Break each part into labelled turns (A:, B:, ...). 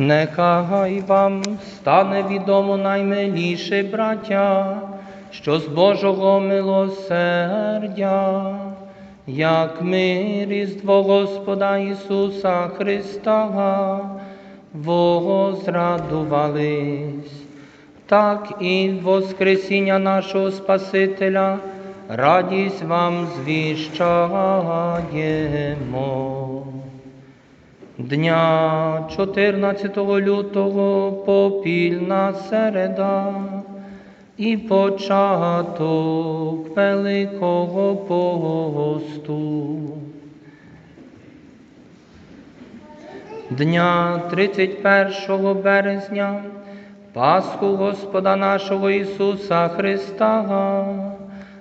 A: Нехай вам стане відомо наймиліше, браття, що з Божого милосердя, як ми Різдво Господа Ісуса Христа возрадувались, так і Воскресіння нашого Спасителя радість вам звіщаємо. Дня 14 лютого попільна середа і початок Великого посту. Дня 31 березня Пасху Господа нашого Ісуса Христа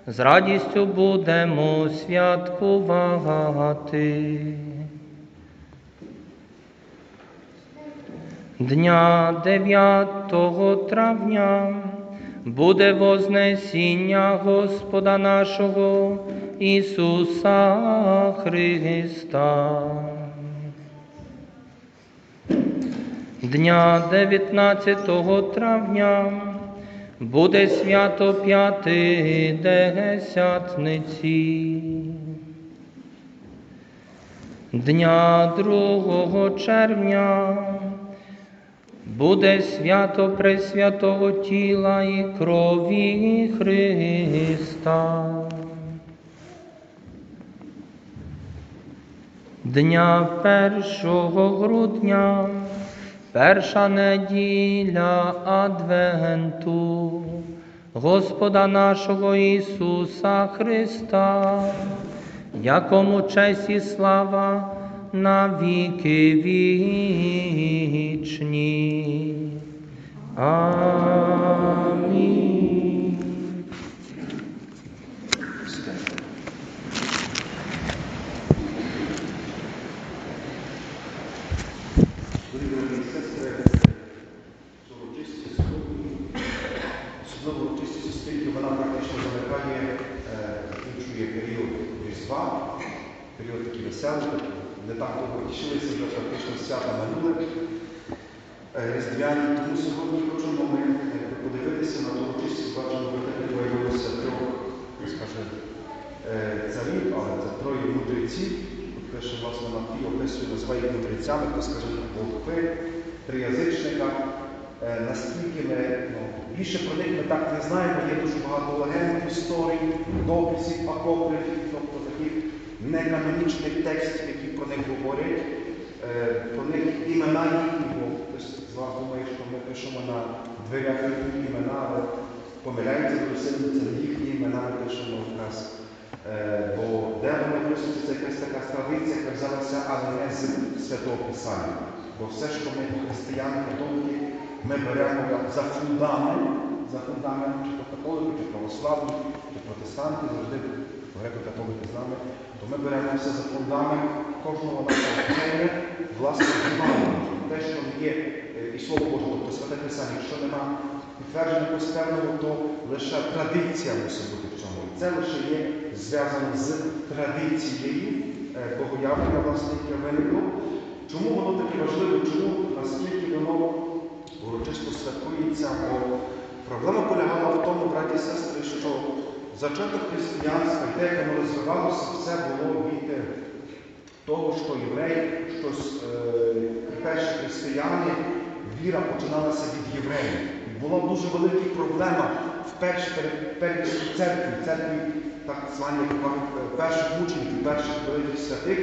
A: з радістю будемо святкувати. Дня 9 травня буде Вознесіння Господа нашого Ісуса Христа. Дня 19 травня буде свято П'ятидесятниці. Дня 2 червня буде свято Пресвятого тіла і крові Христа. Дня 1 грудня, перша неділя Адвенту, Господа нашого Ісуса Христа, якому честь і слава на віки вічні. Амінь.
B: Дорогі брати і сестри, урочистість сьогодні, особливо урочистість, оскільки вона практично замикає, е, закінчує не так довго тішилися, вже практично свята минули е, різдвяні. Тому сьогодні хочемо ми е, подивитися на ту урочистість, бачимо, ви таки появилося трьох, скажімо, е, царів, але це троє мудреців. Тут пише, власне, Матвій описує, називає мудрецями, то скажімо, волхви, триязичника. Наскільки ми ну, більше про них ми так не знаємо, є дуже багато легенд, історій, дописів, апокрифів, тобто таких неканонічних текстів, про них говорять, Е, про них імена їхні, бо хтось з вас думає, що ми пишемо на дверях їхні імена, але помиляється сильно, це їхні імена, ми пишемо якраз. Е, Бо де вони пишуться, це якась така традиція, яка взялася, але не з Святого Писання. Бо все, що ми християни, католики, ми беремо за фундамент, за фундамент чи то католики, чи православні, чи протестанти, завжди греко-католики з нами, то ми беремо все за фундамент кожного нашого вчення, власне, Євангелія. Те, що є е, і Слово Боже, тобто Святе Писання, якщо нема підтвердження якогось певного, то лише традиція мусить бути в цьому. Це лише є зв'язано з традицією е, богоявлення, власне, яке виникло. Чому воно таке важливе? Чому наскільки воно урочисто святкується? Бо проблема полягала в тому, браті і сестри, що зачаток християнства, те, як воно розвивалося, все було від е, того, що євреї, що е, перші християни, віра починалася від євреїв. Була дуже велика проблема в першій церкві, церкві так звані е, перших учнів, перших великих святих,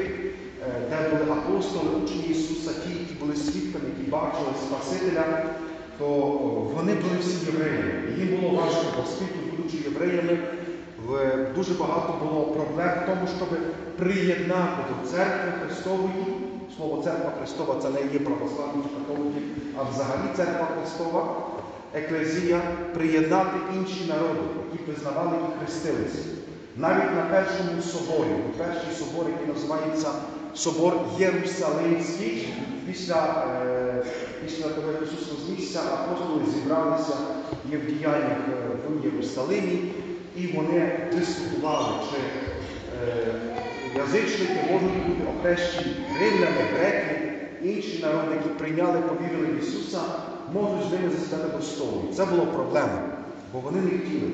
B: де були апостоли, учні Ісуса, ті, які були свідками, які бачили Спасителя, то вони були всі євреї. Їм було важко, оскільки, будучи євреями, в- дуже багато було проблем в тому, щоб приєднати до церкви Христової. Слово церква Христова це не є православні католики, а взагалі церква Христова, еклезія, приєднати інші народи, які признавали і хрестилися. Навіть на першому соборі, перший собор, який називається Собор Єрусалимський, після, е, після того, як Ісус вознісся, апостоли зібралися є в діяннях е, в Єрусалимі, і вони дискутували, чи е, язичники можуть бути охрещені римляни, греки, інші народи, які прийняли, повірили в Ісуса, можуть з ними засідати до столу. Це було проблема, бо вони не хотіли.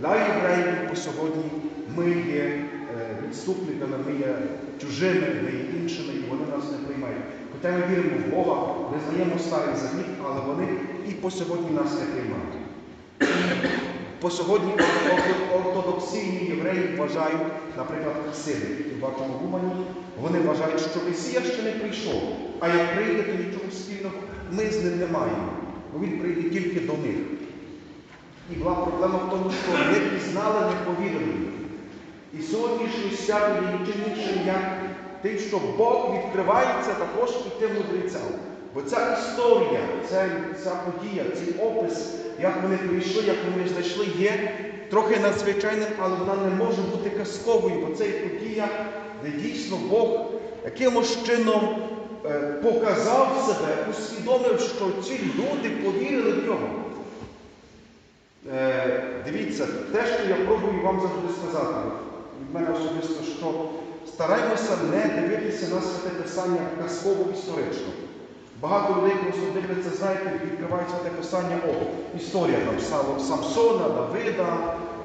B: Для євреїв по сьогодні ми є е, відступниками, ми є чужими, ми є іншими, і вони нас не приймають. Хоча ми віримо в Бога, визнаємо старий завіт, але вони і по сьогодні нас не приймають. По сьогодні ор- ортодоксійні євреї вважають, наприклад, хасиди, які бачимо в Умані, вони вважають, що Месія ще не прийшов. А як прийде, то нічого спільного ми з ним не маємо. Бо він прийде тільки до них. І була проблема в тому, що не пізнали, не повірили. І сьогоднішнє свято є нічим іншим, як тим, що Бог відкривається також і тим мудрецям. Бо ця історія, ця, ця подія, цей опис, як вони прийшли, як вони знайшли, є трохи надзвичайним, але вона не може бути казковою, бо це є подія, де дійсно Бог якимось чином е, показав себе, усвідомив, що ці люди повірили в нього. Е, дивіться, те, що я пробую вам завжди сказати, від мене особисто, що стараймося не дивитися на святе писання казково історично. Багато людей просто дивляться, знаєте, відкривають святе писання, о, історія там Сам- Самсона, Давида,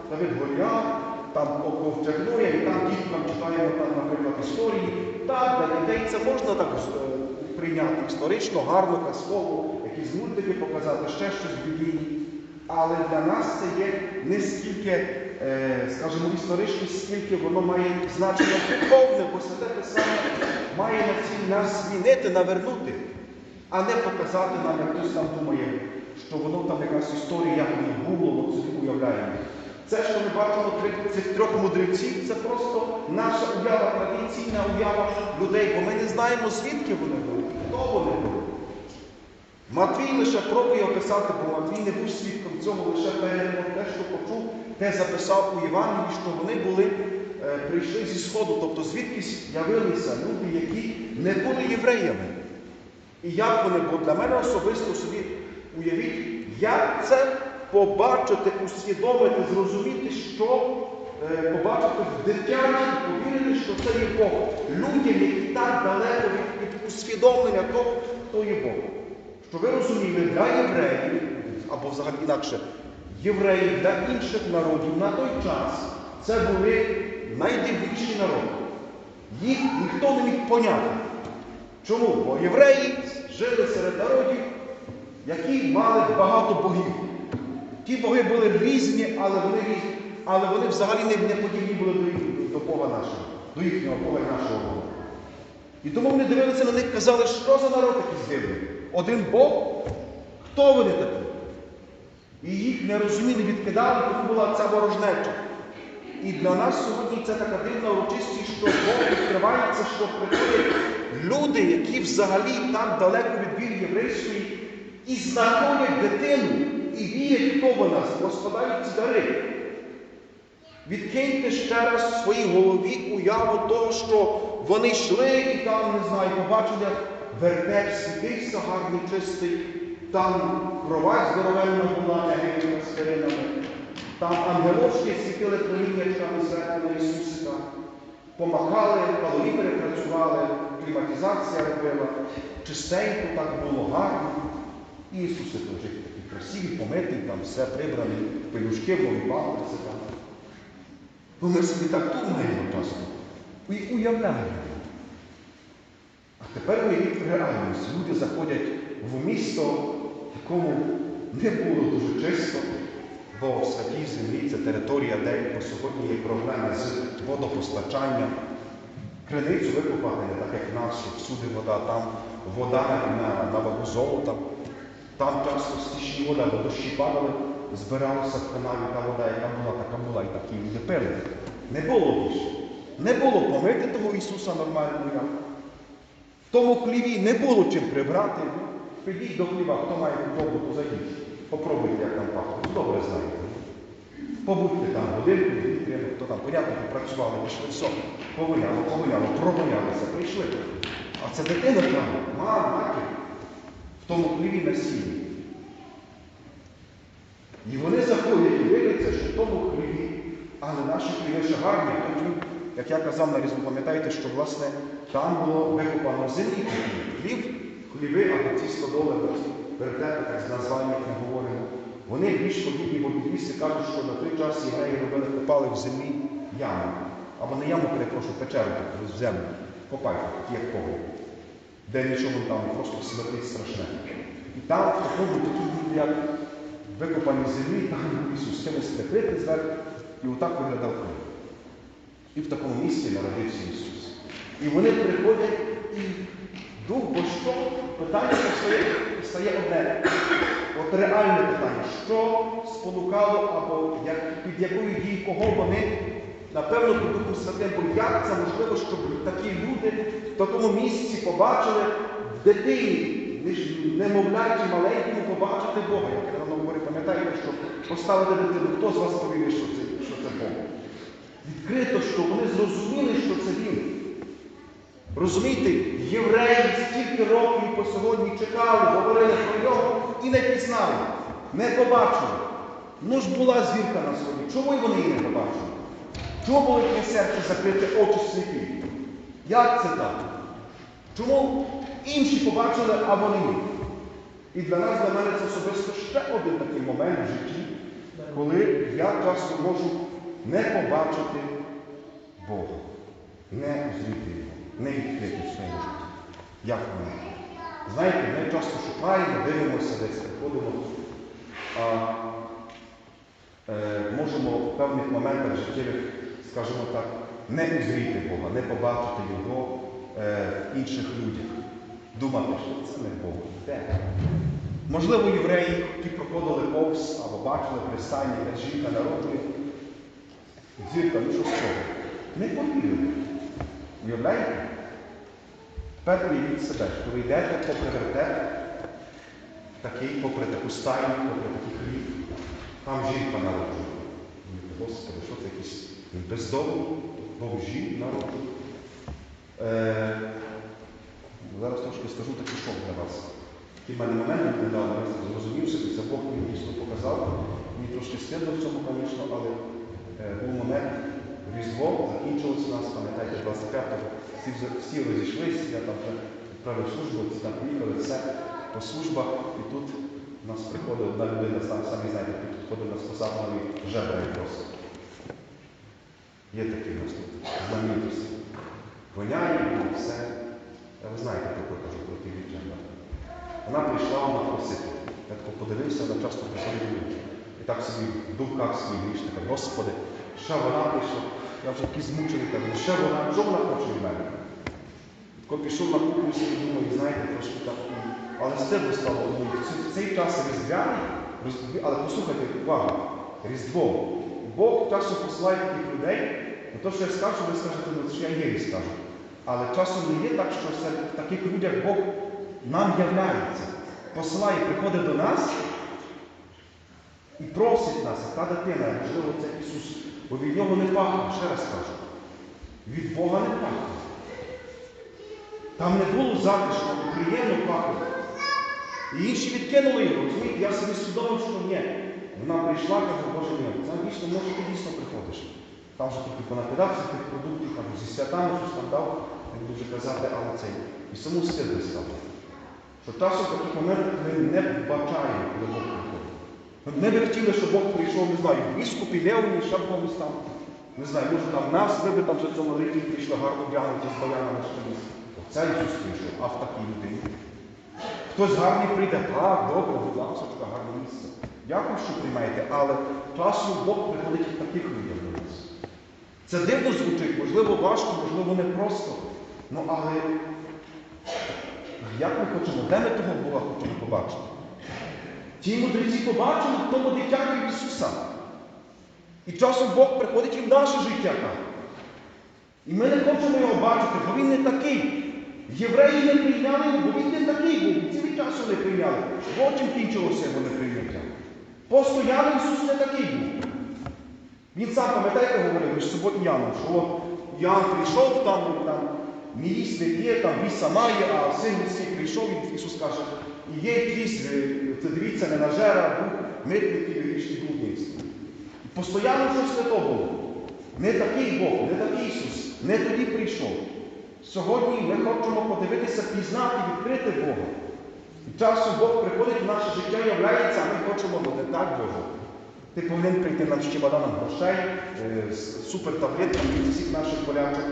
B: Давид Голіаф, там ковтягнує, і там діткам читаємо там, наприклад, історії. Так, для дітей це можна так е, прийняти історично, гарно, казково, якісь мультики показати, ще щось біблійні. Але для нас це є не стільки, е, скажімо, історичне, скільки воно має значення духовне, бо святе писання має на ціль нас змінити, навернути, а не показати нам, як хтось там думає, що воно там якась історія, як воно було, от собі уявляємо. Це, що ми бачимо цих трьох мудреців, це просто наша уява, традиційна уява людей, бо ми не знаємо, звідки вони були, хто вони були. Матвій лише пробує описати, бо Матвій не був свідком цього, лише передамо те, що почув, те записав у Євангелії, що вони були, е, прийшли зі Сходу, тобто звідкись явилися люди, які не були євреями. І як вони, бо для мене особисто собі уявіть, як це побачити, усвідомити, зрозуміти, що е, побачити в дитячі, повірити, що це є Бог. Людям, які так далеко від, від усвідомлення того, хто є Бог. Що ви розуміли, для євреїв, або взагалі інакше, євреїв для інших народів на той час це були найдивніші народи. Їх ніхто не міг поняти. Чому? Бо євреї жили серед народів, які мали багато богів. Ті боги були різні, але вони але вони взагалі не, подібні були до, Бога нашого, до їхнього Бога і нашого Бога. І тому вони дивилися на них казали, що за народ такий дивний? Один Бог? Хто вони такі? І їх не розуміли, відкидали, тому була ця ворожнеча. І для нас сьогодні це така дивна урочистість, що Бог відкривається, що приходять люди, які взагалі так далеко від віри єврейської, і знаходять дитину, і вірять, хто вона, розкладають ці дари. Відкиньте ще раз в своїй голові уяву того, що вони йшли і там, не знаю, побачили вертеп світився гарний, чистий, там кровать здоровенна була, негенька з перинами, там ангелочки світили проміннячками зверху на Ісусика, помахали, калорі перепрацювали, кліматизація робила, чистенько так було гарно. І Ісусик вже такий красивий, помитий, там все прибраний, пелюшки, нові памперси там. Бо ми собі так думаємо часто і уявляємо. А тепер уявіть реальність. Люди заходять в місто, в якому не було дуже чисто, бо в святій землі це територія, де по сьогодні є проблеми з водопостачанням. Криницю викопати не так, як в нас, що всюди вода, там вода на, на вагу золота. Там часто стічні вода, бо дощі падали, збиралася в канаві та вода, яка була, така була, і такі люди пили. Не було більше. Не було помити того Ісуса нормально. В тому хліві не було чим прибрати. Підіть до хліва, хто має худобу, то зайдіть. Попробуйте, як там пахне. Добре знаєте. Побудьте там годинку, дві, три, ну, хто там, понятно, попрацювали, пішли, все. Повиняло, повиняло, прогонялися, прийшли. А це дитина там, мама, в тому хліві на сіні. І вони заходять і дивляться, що в тому хліві, але наші хліви ще гарні, тому, як я казав на різьбу, пам'ятаєте, що власне там було викопано землі. Хліб хліви або ці стодоли, або ці вертепи, так названі, як ми говоримо, вони більш подібні, бо кажуть, що на той час євреї робили, копали в землі яму. Або не яму, перепрошую, печеру таку, в землю. Копайте, як погріб. Де нічого там, просто смертить страшне. І там в такому такі як викопані землі, там Ісус, чимось прикритий зверху, і отак виглядав хліб. І в такому місці народився Ісус. І вони приходять, і дух, бо що? Питання стає, стає одне. От реальне питання, що спонукало, або як, під якою дією кого вони, напевно, під Духом Святим, бо як це можливо, щоб такі люди в такому місці побачили в дитині, немовляті маленькому побачити Бога. Як я давно говорю, пам'ятаєте, що поставити дитину, хто з вас повірить, що це, що це Бог? Відкрито, що вони зрозуміли, що це він. Розумієте, євреї стільки років по сьогодні чекали, говорили про нього і не пізнали, не побачили. Ну ж була зірка на сході. Чому вони її не побачили? Чому було їхнє серце закрите очі сліпі? Як це так? Чому інші побачили, а вони ні? І для нас, для мене це особисто ще один такий момент в житті, коли я часто можу не побачити Бога, не зріти Його, не відкрити в своєму житті. Як воно? Знаєте, ми часто шукаємо, дивимося десь, приходимо, а е, можемо в певних моментах життєвих, скажімо так, не узріти Бога, не побачити Його е, в інших людях. Думати, що це не Бог. Де? Можливо, євреї, які проходили повз або бачили пристані, як жінка народжує. Зірка, ну що з того? Не повірили. Уявляєте? Тепер уявіть себе, що ви йдете попри вертеп, такий, попри таку стайню, попри такий хліб, там жінка народжує. Господи, що це якісь бездомні бомжі народжують? Е, зараз трошки скажу такий шок для вас. Такий в мене момент недавно я зрозумів собі, це Бог мені дійсно показав. Мені трошки стидно в цьому, звісно, але е, був момент, Різдво закінчилося у нас, пам'ятаєте, 25-го, всі, всі розійшлися, я там вже відправив службу, ці там поїхали, все по службах, і тут у нас приходить одна людина, сам, самі знаєте, підходить на спасателеві жебра і просить. Є такий у нас тут знаменитості. Воняє і все. Ви знаєте, про кажу, про ті жебра. Вона прийшла, вона просити. Я тако подивився, вона часто люди. І так собі в думках свій грішник, каже, Господи, ще вона прийшла, я вже такий змучений, кажу, ще вона, що вона хоче від мене? Коли пішов на кухню, собі думаю, знаєте, трошки так, але стиду стало, думаю, в цей- час різдвяний, але послухайте, увага, Різдво. Бог часом посилає таких людей, не то, що я скажу, ви скажете, ну що я єві скажу. Але часом не є так, що все в таких людях Бог нам являється, посилає, приходить до нас і просить нас, та дитина, можливо, це Ісус, бо від нього не пахне, ще раз кажу. Від Бога не пахне. Там не було затишно, приємно пахло. І інші відкинули його, розумієте, я собі судовив, що ні. Вона прийшла, каже, Боже мій, це дійсно, може, ти дійсно приходиш. Там вже тільки понакидався тих продуктів, там зі святами щось там дав, не буду вже казати, але цей. І саму стидно стало. Що часом в таких моментах ми не бачаємо, коли Бог приходить. Ми би хотіли, щоб Бог прийшов, не знаю, в біскупі, Леоні, ще в комусь там. Не знаю, може там нас, ви би там вже цьому рівні прийшли гарно вдягнуті з баянами чимось. Оце Ісус прийшов, а в такій людині. Хтось гарний прийде, так, добре, будь ласка, гарне місце. Дякую, що приймаєте, але часом Бог приходить в таких людях до нас. Це дивно звучить, можливо, важко, можливо, не просто. Ну, але як ми хочемо, де ми того Бога хочемо побачити? Ті мудреці побачили в тому дитяті Ісуса. І часом Бог приходить і в наше життя так. І ми не хочемо його бачити, бо він не такий. Євреї не прийняли бо він не такий був. Цілий часу не прийняли. Чим кінчилося його неприйняття. Постоянно Ісус не такий був. Він сам, пам'ятаєте, говорив між і що Ян прийшов там, там невіст не є, там віса має, а син людський прийшов, і Ісус каже, і є якийсь, е, це дивіться, дух, митників і грішні блудництво. І постійно щось не то було. Не такий Бог, не такий Ісус, не тоді прийшов. Сьогодні ми хочемо подивитися, пізнати, відкрити Бога. І часом Бог приходить в наше життя, являється, а ми хочемо, не так Боже. Ти повинен прийти нам з чемоданом грошей, е, з супертаблетками від всіх наших болячок,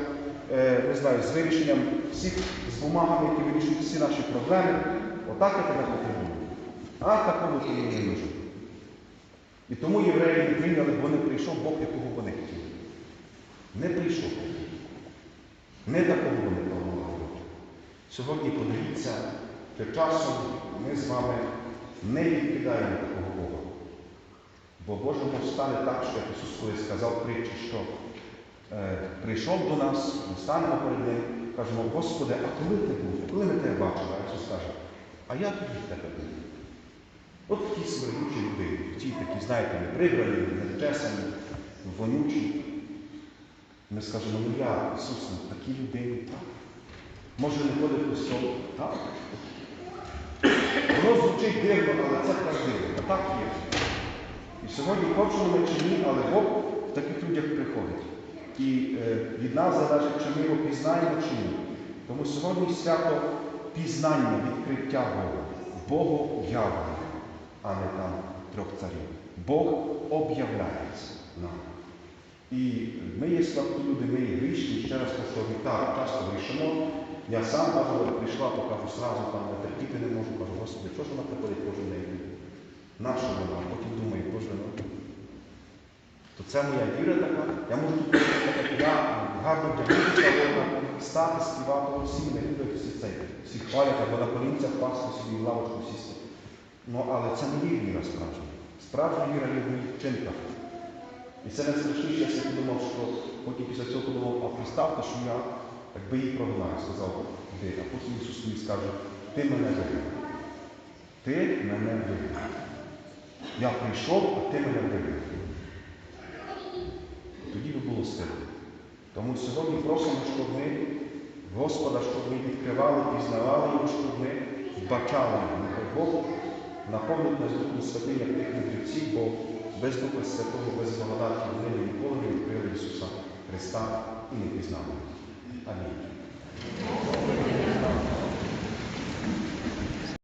B: е, не знаю, з вирішенням всіх з бумагами, які вирішують всі наші проблеми. Отак я тебе потребую. А такого ти мені не нужен. І тому євреї не прийняли, бо не прийшов Бог, якого вони хотіли. Не прийшов. Не такого вони планували. Сьогодні подивіться, що часом ми з вами не відкидаємо такого Бога. Бо Божому стане так, що як Ісус колись сказав притчі, що е, прийшов до нас, ми станемо перед Ним, кажемо, Господи, а коли ти був? Коли ми тебе бачили? Ісус каже, а я тоді в тебе був. От тій смердючі люди, ті такі, знаєте, не прибрані, не вонючі. Ми скажемо, ну я, Ісус, ну, такі людини, так. Може не ходить в костьол? Так. Воно звучить дивно, але це правдиво. Так є. І сьогодні хочемо ми чи ні, але Бог в таких людях приходить. І е, від нас залежить, чи ми його пізнаємо чи ні. Тому сьогодні свято пізнання, відкриття Бога. Богу явлення, а не там трьох царів. Бог об'являється нам. І ми є слабкі люди, ми є грішні, ще раз повторюю, так, часто грішимо. Я сам кажу, прийшла, то кажу, сразу там не терпіти не можу, кажу, Господи, що ж вона приходить кожен день? Наша вона, потім думаю, Боже, ну, то це моя віра така. Я можу тут я гарно вдягнутися, стати, співати, всі не люблять всі це, всі хвалять, або на колінцях пасти собі в лавочку сісти. Ну, але це не є віра справжня. Справжня віра є в моїх вчинках. І це найстрашніше, я собі думав, що потім після цього подумав, а представте, що я, якби її прогнав, сказав, де, а потім Ісус мені скаже, ти мене вигнав. Ти мене вигнав. Я прийшов, а ти мене вигнав. Тоді би було стильно. Тому сьогодні просимо, щоб ми Господа, щоб ми відкривали, пізнавали його, щоб ми вбачали його. Нехай Бог наповнить нас Духом Святим, як тих мудреців, бо без Духа Святого, без благодаті вони ніколи не відкрили Ісуса Христа і не пізнали. Амінь.